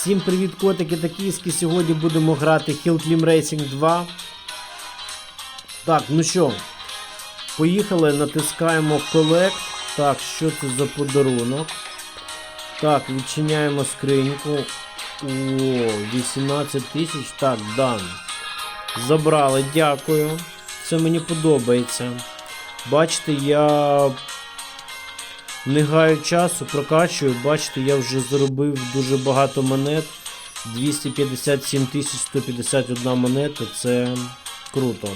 Всім привіт, котики та кіски. Сьогодні будемо грати Hill Climb Racing 2. Так, ну що, поїхали, натискаємо Collect. Так, що це за подарунок? Так, відчиняємо скриньку. О, 18 тисяч. Так, дан. Забрали, дякую. Це мені подобається. Бачите, я не гаю часу, прокачую. Бачите, я вже заробив дуже багато монет. 257 151 монета. Це круто.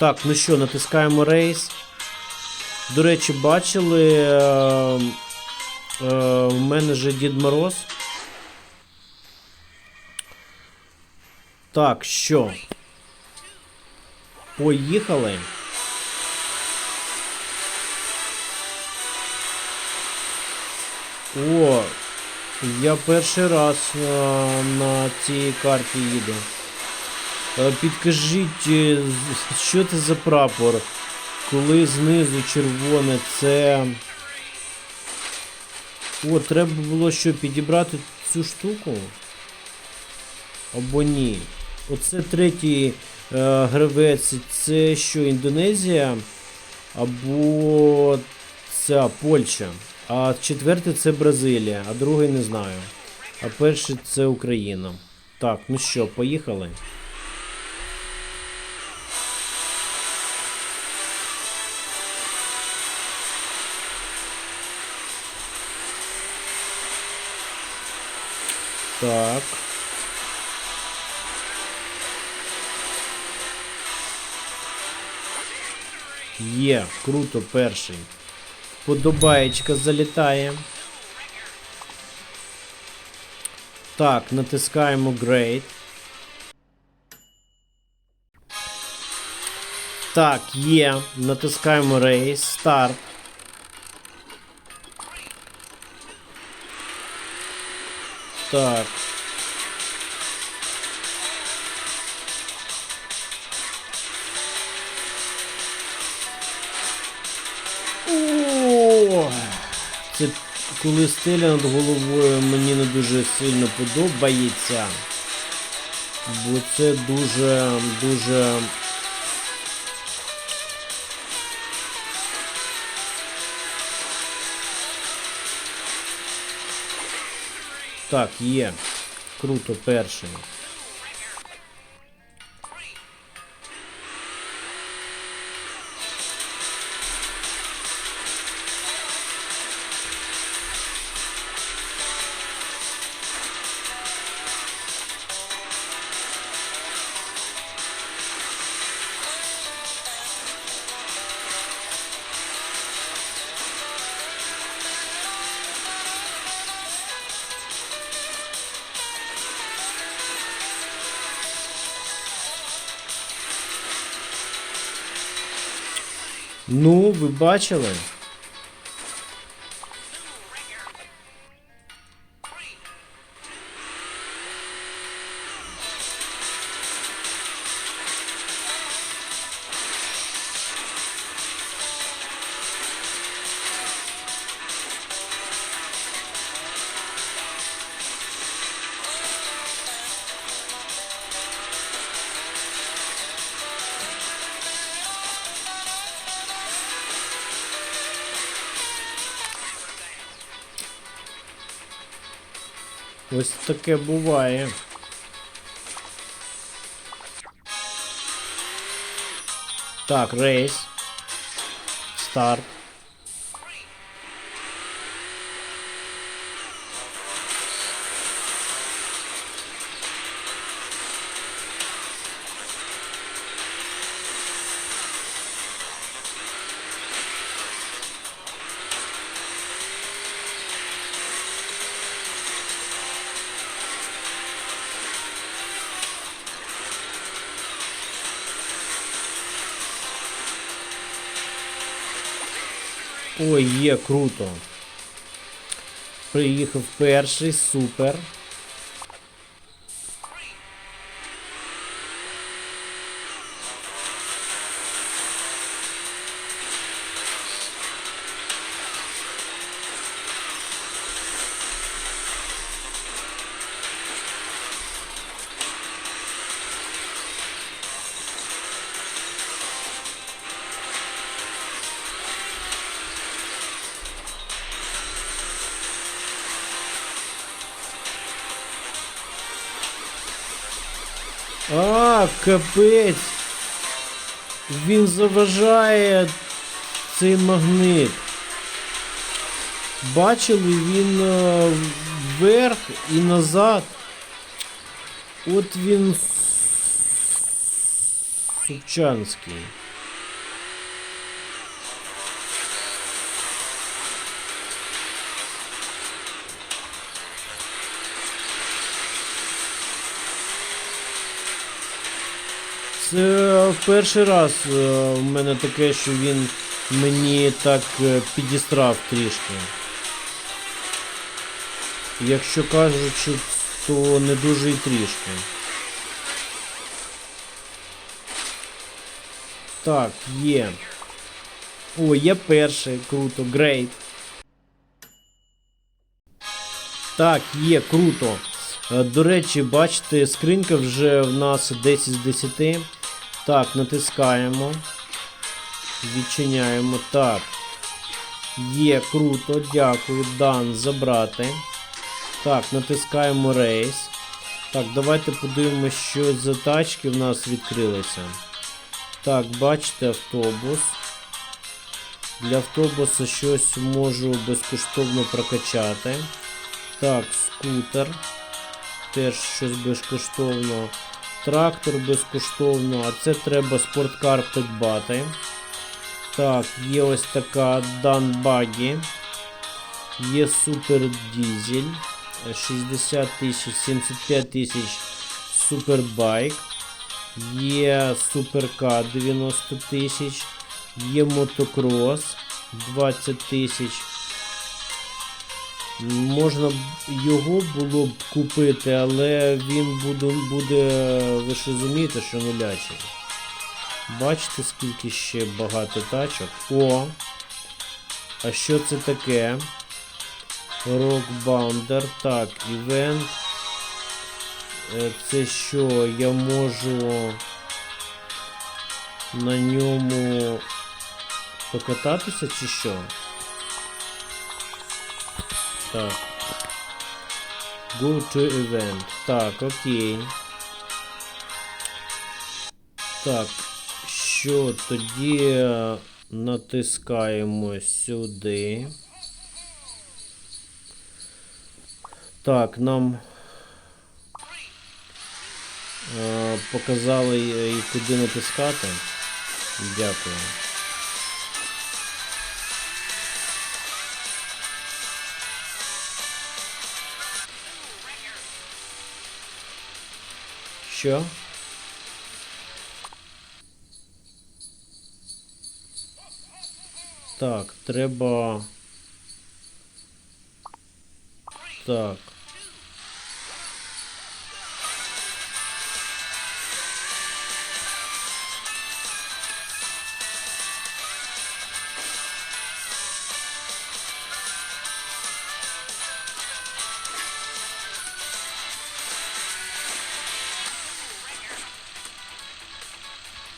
Так, ну що, натискаємо рейс. До речі, бачили. Е, е, в мене же Дід Мороз. Так, що? Поїхали. О, я перший раз е, на цій карті їду. Е, Підкажіть, е, що це за прапор? Коли знизу червоне, це. О, треба було що підібрати цю штуку? Або ні. Оце третій е, гравець, це що, Індонезія? Або ця Польща. А четвертий це Бразилія, а другий не знаю. А перший це Україна. Так, ну що, поїхали. Так. Є, круто, перший. Подобаєчка залітає. Так, натискаємо Great. Так, є. Натискаємо Race. Старт. Так. Коли стеля над головою мені не дуже сильно подобається. Бо це дуже, дуже. Так, є. Круто, перший. Ну, ви бачили? Ось таке буває. Так, рейс. Старт. Ой, є, круто. Приїхав перший, супер. А, капець. Він заважає цей магнит. Бачили, він а, вверх і назад. От він Супчанський. Це перший раз е, в мене таке, що він мені так е, підістрав трішки. Якщо кажучи, то не дуже і трішки. Так, є. О, є перший, круто, грейт. Так, є, круто. Е, До речі, бачите, скринька вже в нас 10 з 10. Так, натискаємо. Відчиняємо. Так. Є, круто, дякую. Дан, забрати. Так, натискаємо рейс. Так, давайте подивимося, що за тачки в нас відкрилися. Так, бачите автобус. Для автобуса щось можу безкоштовно прокачати. Так, скутер. Теж щось безкоштовно. Трактор безкоштовно, а це треба спорткар придбати. Так, є ось така Данбагі. Є супер дізель. 60 тисяч, 75 тисяч супербайк. Є суперкар 90 тисяч. Є мотокрос 20 тисяч. Можна його було б купити, але він буде, буде ви ж розумієте, що нулячий. Бачите, скільки ще багато тачок. О! А що це таке? Rockbounder. Так, івент. Е, Це що? Я можу на ньому покататися чи що? Так. Go to event. Так, окей. Так. Що тоді е, натискаємо сюди. Так, нам е, показали е, і куди натискати. Дякую. Що? Так, треба. Так.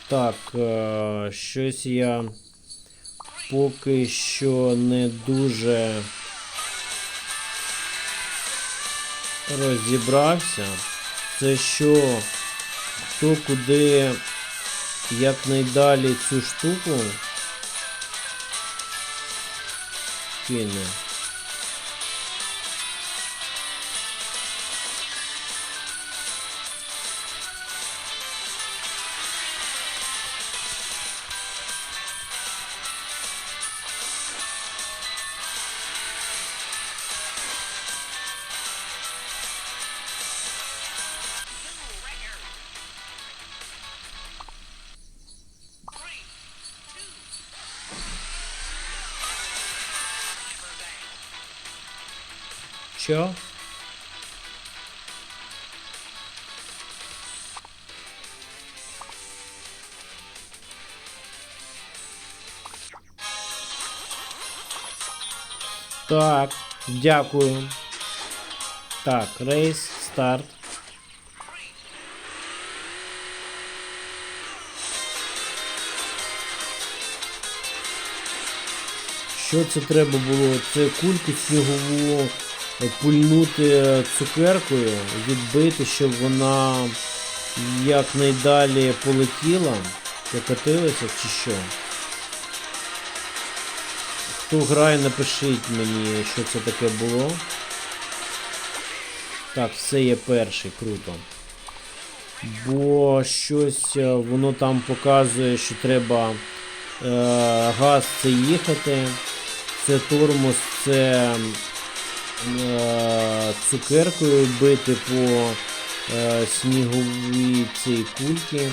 Так, е, щось я поки що не дуже розібрався. Це що, хто куди якнайдалі цю штуку кине. Що? Так, дякую. Так, рейс, старт. Що це треба було? Це кульку снігову пульнути цукеркою, відбити, щоб вона якнайдалі полетіла, покотилася чи що. Хто грає, напишіть мені, що це таке було. Так, все є перший, круто. Бо щось е, воно там показує, що треба е, газ це їхати. Це тормоз, це е, цукеркою бити по е, сніговій цій кульці.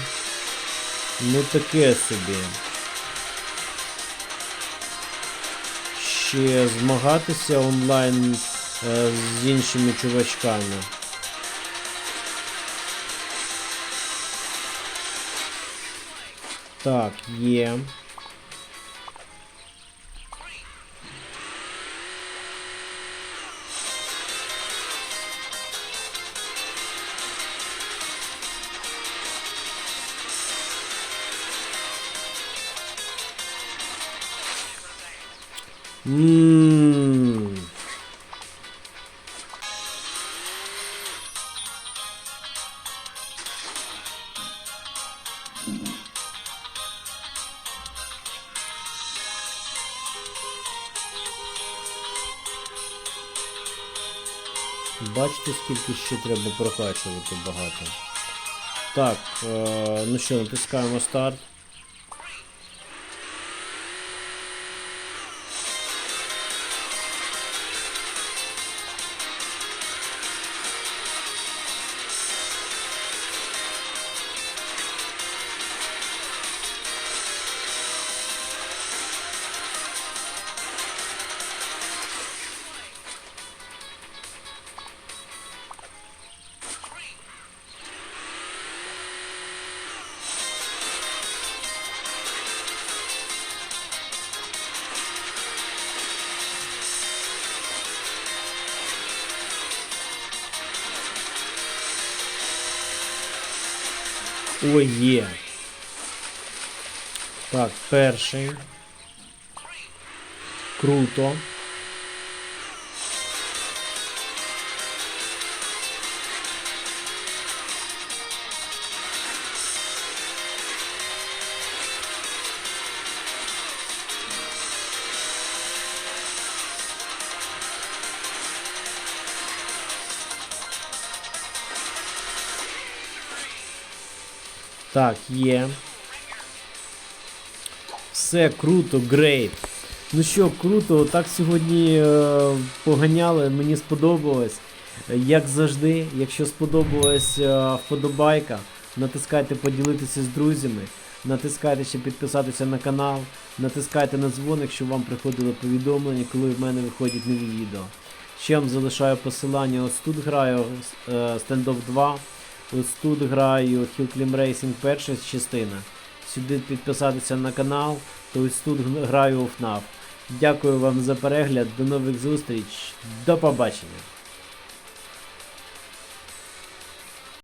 Ну таке собі. Ще змагатися онлайн е, з іншими чувачками. Так, є. Ммм. Бачите, скільки ще треба прокачувати багато. Так, е, ну що, натискаємо старт. Ой, є. Так, перший. Круто. Так, є. Все круто, грейт. Ну що, круто, так сьогодні е, поганяли, мені сподобалось. Як завжди, якщо сподобалась е, вподобайка, натискайте поділитися з друзями, натискайте ще підписатися на канал, натискайте на дзвоник, щоб вам приходило повідомлення, коли в мене виходять нові відео. Ще вам залишаю посилання, ось тут граю е, Standoff 2. Ось тут граю Hill Climb Racing перша частина. Сюди підписатися на канал, то ось тут граю у FNAF. Дякую вам за перегляд, до нових зустріч, до побачення!